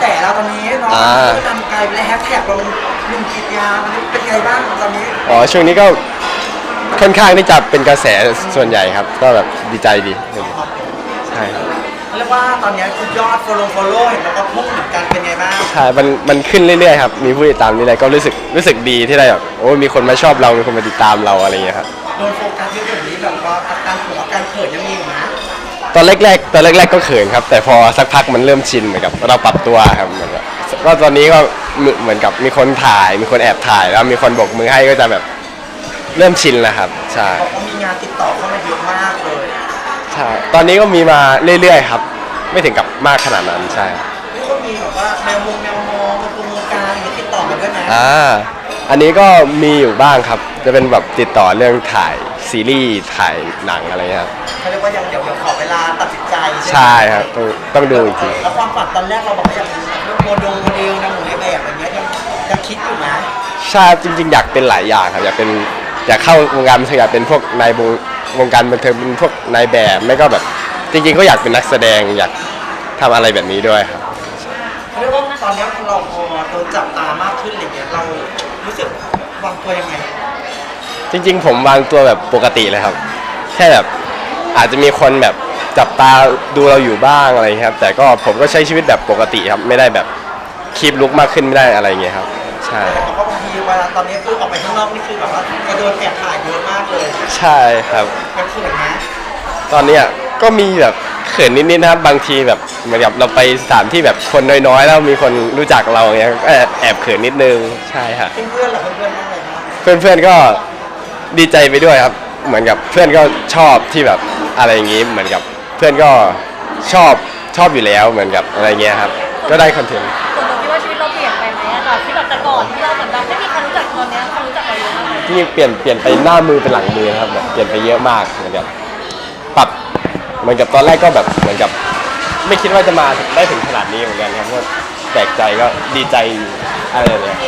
แสเราตอนนี้เนาะอ่า ก็นำกลายเป็นแฮชแท็กลงลุงกิจยาตอนนี้เป็นไงบ้างตอนนี้อ๋อช่วงนี้ก็ค่อนข้างที่จะเป็นกระแสส่วนใหญ่ครับ ก็แบบดีใจดีใช่ครับเรียกว่าตอนนี้คือยอด follow follow เห็นแล้วก็พุ่งเหมือนกันเป็นไงบ้างใช่มันมันขึ้นเรื่อยๆครับมีผู้ติดตามนี่อะไรก็รู้สึกรู้สึกดีที่ได้แบบโอ้ยมีคนมาชอบเรามีคนมาติดตามเราอะไรอย่างเงี้ยครับ โดนโฟกัสเยอะ ตอนแรกๆตอนแรก ๆ ก็เขินครับ แต่พอสักพักมันเริ่มชินเหมือนกับเราปรับตัวครับเหมือนกับก็ตอนนี้ก็เหมือนกับมีคนถ่าย มีคนแอบถ่ายแล้วมีคนโบกมือให้ก็จะแบบเริ่มชินแล้วครับใช่บอกว่ามีงานติดต่อเข้ามาเยอะมากเลยใช่ตอนนี้ก็มีมาเรื่อยๆครับ ไม่ถึงกับมากขนาดนั้นใช่นี่ก็มีแบบว่าแมวมงแมวมองมาปรุงวงการอย่างนี้ติดต่อมาด้วยนะอ่าอันนี้ก็มีอยู่บ้างครับ จะเป็นแบบติดต่อเรื่องถ่ายซีรีส์ถ่ายหนังอะไรเงี้ยครับเขาเรียกว่ายังเดี๋ยวเดี๋ยวขอเว ลาตัดสินใจไหมใช่ครับต้องต้องดูอีกทีแล้วความฝันตอนแรกเราบอกว่าอยากเป็นเรื่องโมเดลโมเดลนะหมูในแบบอะไรเงี้ยยังยังคิดอยู่นะใช่จริง ๆ อยากเป็นหลายอย่างครับอยากเป็นอยากเข้าวงการบันเทิงอยากเป็นพวกนายวงวงการบันเทิงเป็นพวกนายแบบไม่ก็แบบ จริง ๆ ก็อยากเป็นนักแสดงอยากทำอะไรแบบนี้ด้วยครับ เขาเรียกว่าตอนนี้เราพอโดนจับตามากขึ้นอะไรเงี้ยเรารู้สึกวางตัวยังไงจริง ๆ ผมวางตัวแบบปกติเลยครับ แค่แบบอาจจะมีคนแบบ จับตาดูเราอยู่บ้างอะไรอย่างเงี้ยครับ แต่ก็ผมก็ใช้ชีวิตแบบปกติครับ ไม่ได้แบบคีบลุกมากขึ้นไม่ได้อะไรอย่างเงี้ยครับ ใช่ แต่ก็บางทีเวลาตอนนี้คือออกไปข้างนอกนี่คือแบบว่าจะโดนแอบถ่ายเยอะมากเลยใช่ครับเป็นเขินนะตอนเนี้ยก็มีแบบเขินนิดๆนะครับบางทีแบบเหมือนกับเราไปสถานที่แบบคนน้อยๆ แล้วมีคนรู้จักเราอย่างเงี้ยก็แอบเขินนิดนึงใช่ครับเพื่อนๆเหรอเพื่อนๆบ้างเลยนะเพื่อนๆก็ดีใจไปด้วยครับ เหมือนกับเพื่อนก็ชอบที่แบบอะไรอย่างงี้ เหมือนกับ เพื่อนก็ชอบชอบอยู่แล้วเหมือนกับอะไรเงี้ยครับ ก็ได้คอนเทนต์ส่วนตัวคิดว่าชีวิตเราเปลี่ยนไปไหมอะจากที่แบบแต่ก่อนที่เราเหมือนแบบไม่มีใครรู้จักตอนเนี้ยคนรู้จักเราเยอะมากเลยที่เปลี่ยนเปลี่ยนไปหน้ามือเป็นหลังมือนะครับแบบเปลี่ยนไปเยอะมากเหมือนกับปรับเหมือนกับตอนแรกก็แบบเหมือนกับ ไม่คิดว่าจะมาได้ถึงขนาดนี้เหมือนกันครับก็แปลกใจก็ดีใจอะไรอย่างเงี้ย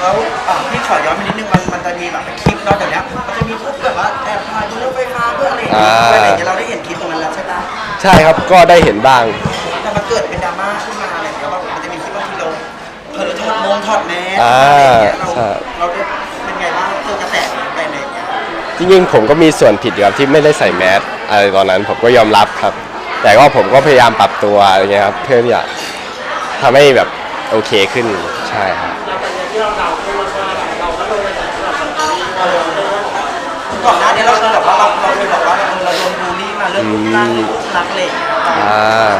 แล้วอะพี่ขอย้อนไปนิดนึงมันมันจะมีแบบคลิปเนาะเดี๋ยวนี้มันจะมีพวกแบบว่าแอบถ่ายบนรถไฟฟ้าเพื่ออะไรอย่างเงี้ยเพื่ออะไรอย่างเงี้ยเราได้เห็นคลิปตรงนั้นแล้วใช่ปะใช่ครับก็ได้เห็นบ้าง แต่มันเกิดเป็นดราม่าขึ้นมาอะไรอย่างเงี้ยว่ามันจะมีคลิปบางทีเราเผลอถอดมงถอดแมสอ่าอะไรอย่างเงี้ยเราใช่ เราได้เป็นไงบ้างเจอกระแสไปอะไรอย่างเงี้ยจริงๆผมก็มีส่วนผิดอยู่ครับที่ไม่ได้ใส่แมสอะไรตอนนั้นผมก็ยอมรับครับ แต่ก็ผมก็พยายามปรับตัวอะไรเงี้ยครับเพื่อที่จะทำให้แบบโอเคขึ้นใช่ครับ ก่อนหน้านี้เราเคยแบบว่าเราเราเคยบอกว่าเราเราโดนบูลลี่มาเรื่องรูปร่างรูปลักษณ์อะไรอย่างเงี้ยอ่า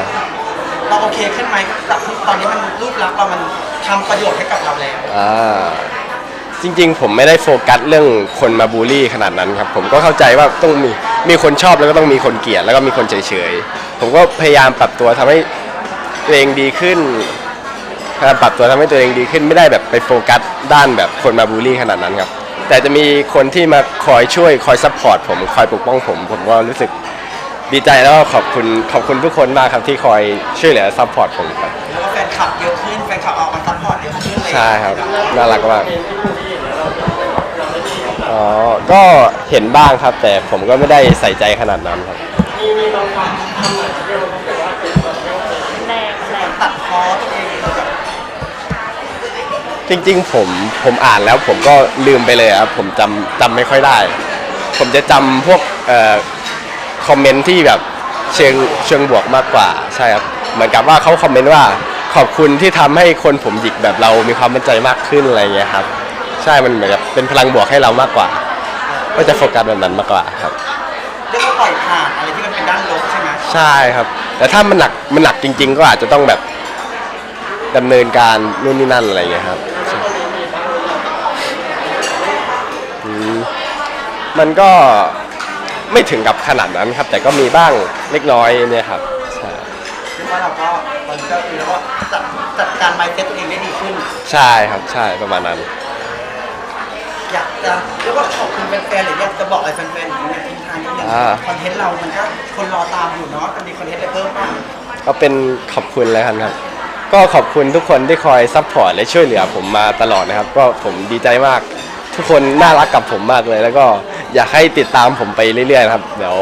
เราโอเคขึ้นไหมจากที่ตอนนี้มันรูปลักษณ์เรามันทำประโยชน์ให้กับเราแล้ว อ่าจริงๆ ผมไม่ได้โฟกัสเรื่องคนมาบูลลี่ขนาดนั้นครับ ผมก็เข้าใจว่าต้องมีมีคนชอบแล้วก็ต้องมีคนเกลียดแล้วก็มีคนเฉยๆ ผมก็พยายามปรับตัวทำให้ตัวเองดีขึ้น พยายามปรับตัวทำให้ตัวเองดีขึ้นไม่ได้แบบไปโฟกัสด้านแบบคนมาบูลลี่ขนาดนั้นครับ แต่จะมีคนที่มาคอยช่วยคอยซัพพอร์ตผมคอยปกป้องผม ผมก็รู้สึกดีใจแล้วก็ขอบคุณขอบคุณทุกคนมากครับที่คอยช่วยเหลือซัพพอร์ตผมครับแล้วก็แฟนคลับเยอะขึ้นแฟนคลับออกมาซัพพอร์ตเยอะขึ้นเลยใช่ครับน่ารักมากอ๋อก็เห็นบ้างครับ แต่ผมก็ไม่ได้ใส่ใจขนาดนั้นครับแรงแรงตัดคอตัวเองแบบ จริงๆ ผมผมอ่านแล้วผมก็ลืมไปเลยครับผมจำจำไม่ค่อยได้ ผมจะจำพวกเอ่อคอมเมนต์ที่แบบเชิงเชิงบวกมากกว่าใช่ครับเหมือนกับว่าเขาคอมเมนต์ว่าขอบคุณที่ทำให้คนผมหยิกแบบเรามีความมั่นใจมากขึ้นอะไรเงี้ยครับ ใช่มันเหมือนกับเป็นพลังบวกให้เรามากกว่า ก็จะโฟกัสแบบนั้นมากกว่าครับ เรียกว่าปล่อยผ่านอะไรที่มันเป็นด้านลบใช่ไหมใช่ครับ แต่ถ้ามันหนักมันหนักจริง ๆ ก็อาจจะต้องแบบดำเนินการนู่นนี่นั่นอะไรอย่างเงี้ยครับ มันก็ไม่ถึงกับขนาดนั้นครับ แต่ก็มีบ้างเล็กน้อยเนี่ยครับใช่เรียกว่าเราก็ตอนนี้ก็คือเราก็จัดจัดการไมเซ็ตตัวเองได้ดีขึ้น ใช่ครับใช่ประมาณนั้น อยากจะเรียกว่าขอบคุณแฟนๆหรืออยากจะบอกอะไรแฟนๆอย่างเงี้ยทิ้งท้ายนิดนึงอ่า คอนเทนต์เรามันก็คนรอตามอยู่เนาะจะมีคอนเทนต์อะไรเพิ่มบ้าง ก็เป็นขอบคุณเลยครับ ก็ขอบคุณทุกคนที่คอยซัพพอร์ตและช่วยเหลือผมมาตลอดนะครับ ก็ผมดีใจมาก ทุกคนน่ารักกับผมมากเลย แล้วก็ อยากให้ติดตามผมไปเรื่อยๆนะครับ เดี๋ยว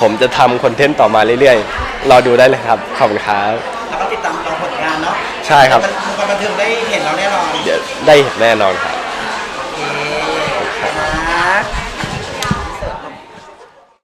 ผมจะทำคอนเทนต์ต่อมาเรื่อยๆ รอดูได้เลยครับ ขอบคุณครับ แล้วก็ติดตามเราผลงานเนาะใช่ครับ มันมันบันเทิงได้เห็นเราแน่นอน เดี๋ยวได้เห็นแน่นอนครับ